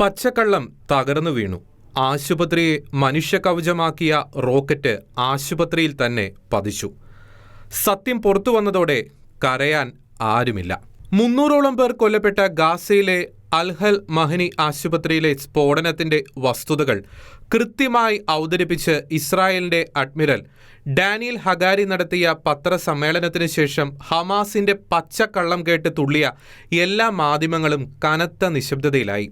പച്ചക്കള്ളം തകർന്നു വീണു. ആശുപത്രിയെ മനുഷ്യകവചമാക്കിയ റോക്കറ്റ് ആശുപത്രിയിൽ തന്നെ പതിച്ചു. സത്യം പുറത്തു വന്നതോടെ കരയാൻ ആരുമില്ല. മുന്നൂറോളം പേർ കൊല്ലപ്പെട്ട ഗാസയിലെ അൽഹൽ മഹനി ആശുപത്രിയിലെ സ്ഫോടനത്തിന്റെ വസ്തുതകൾ കൃത്യമായി അവതരിപ്പിച്ച് ഇസ്രായേലിന്റെ അഡ്മിറൽ ഡാനിയൽ ഹഗാരി നടത്തിയ പത്രസമ്മേളനത്തിന് ശേഷം ഹമാസിന്റെ പച്ചക്കള്ളം കേട്ട് തുള്ളിയ എല്ലാ മാധ്യമങ്ങളും കനത്ത നിശബ്ദതയിലായി.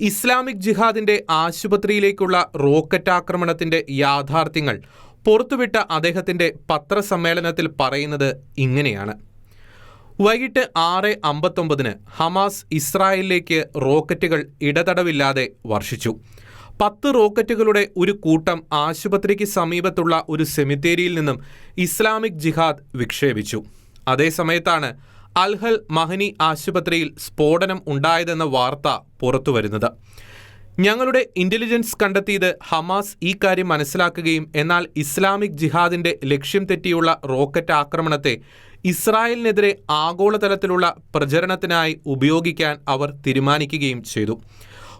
ഇസ്ലാമിക് ജിഹാദിന്റെ ആശുപത്രിയിലേക്കുള്ള റോക്കറ്റ് ആക്രമണത്തിന്റെ യാഥാർത്ഥ്യങ്ങൾ പുറത്തുവിട്ട അദ്ദേഹത്തിന്റെ പത്രസമ്മേളനത്തിൽ പറയുന്നത് ഇങ്ങനെയാണ്. വൈകിട്ട് ആറ് അമ്പത്തൊമ്പതിന് ഹമാസ് ഇസ്രായേലിലേക്ക് റോക്കറ്റുകൾ ഇടതടവില്ലാതെ വർഷിച്ചു. പത്ത് റോക്കറ്റുകളുടെ ഒരു കൂട്ടം ആശുപത്രിക്ക് സമീപത്തുള്ള ഒരു സെമിത്തേരിയിൽ നിന്നും ഇസ്ലാമിക് ജിഹാദ് വിക്ഷേപിച്ചു. അതേസമയത്താണ് അൽഹൽ മഹനി ആശുപത്രിയിൽ സ്ഫോടനം ഉണ്ടായതെന്ന വാർത്ത പുറത്തുവരുന്നത്. ഞങ്ങളുടെ ഇന്റലിജൻസ് കണ്ടെത്തിയത് ഹമാസ് ഈ കാര്യം മനസ്സിലാക്കുകയും എന്നാൽ ഇസ്ലാമിക് ജിഹാദിന്റെ ലക്ഷ്യം തെറ്റിയുള്ള റോക്കറ്റ് ആക്രമണത്തെ ഇസ്രായേലിനെതിരെ ആഗോളതലത്തിലുള്ള പ്രചരണത്തിനായി ഉപയോഗിക്കാൻ അവർ തീരുമാനിക്കുകയും ചെയ്തു.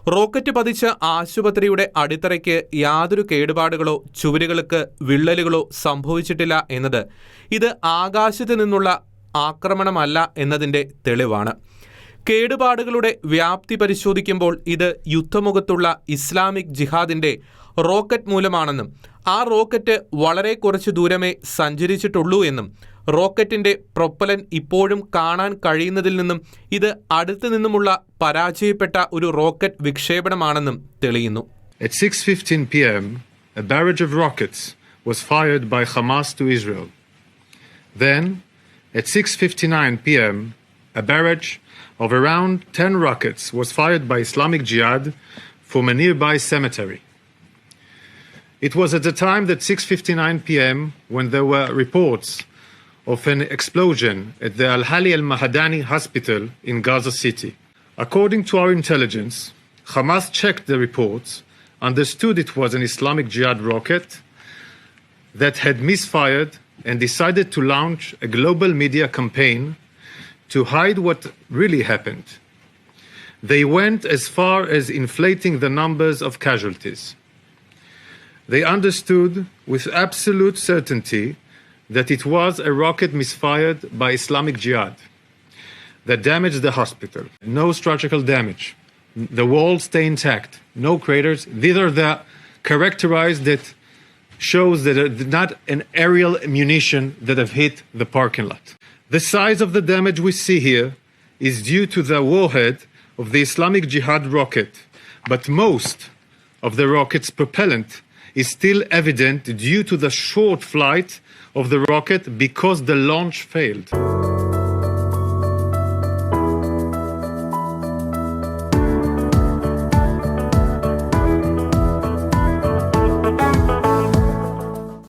റോക്കറ്റ് പതിച്ച ആശുപത്രിയുടെ അടിത്തറയ്ക്ക് യാതൊരു കേടുപാടുകളോ ചുവരുകൾക്ക് വിള്ളലുകളോ സംഭവിച്ചിട്ടില്ല എന്നത് ഇത് ആകാശത്ത് നിന്നുള്ള ആക്രമണമല്ല എന്നതിന്റെ തെളിവാണ് കേടുപാടുകളുടെ വ്യാപ്തി പരിശോധിക്കുമ്പോൾ ഇത് യുദ്ധമുഖത്തുള്ള ഇസ്ലാമിക് ജിഹാദിന്റെ റോക്കറ്റ് മൂലമാണെന്നും ആ റോക്കറ്റ് വളരെ കുറച്ച് ദൂരമേ സഞ്ചരിച്ചിട്ടുള്ളൂ എന്നും റോക്കറ്റിന്റെ പ്രൊപ്പലൻ ഇപ്പോഴും കാണാൻ കഴിയുന്നതിൽ നിന്നും ഇത് അടുത്തു നിന്നുമുള്ള പരാജയപ്പെട്ട ഒരു റോക്കറ്റ് വിക്ഷേപണമാണെന്നും തെളിയുന്നു At 6:15 p.m., a barrage of rockets was fired by Hamas to Israel. Then, at 6:59 p.m., a barrage of around 10 rockets was fired by Islamic Jihad from a nearby cemetery. It was at the time that 6:59 p.m. when there were reports of an explosion at the Al Hali Al Mahadani hospital in Gaza City. According to our intelligence, Hamas checked the reports, understood it was an Islamic Jihad rocket that had misfired, and decided to launch a global media campaign to hide what really happened. They went as far as inflating the numbers of casualties. They understood with absolute certainty that it was a rocket misfired by Islamic Jihad that damaged the hospital. No structural damage. The walls stay intact. No craters. These are the characterized that shows that uh, are not an aerial munition that have hit the parking lot. The size of the damage we see here is due to the warhead of the Islamic Jihad rocket, but most of the rocket's propellant is still evident due to the short flight of the rocket because the launch failed.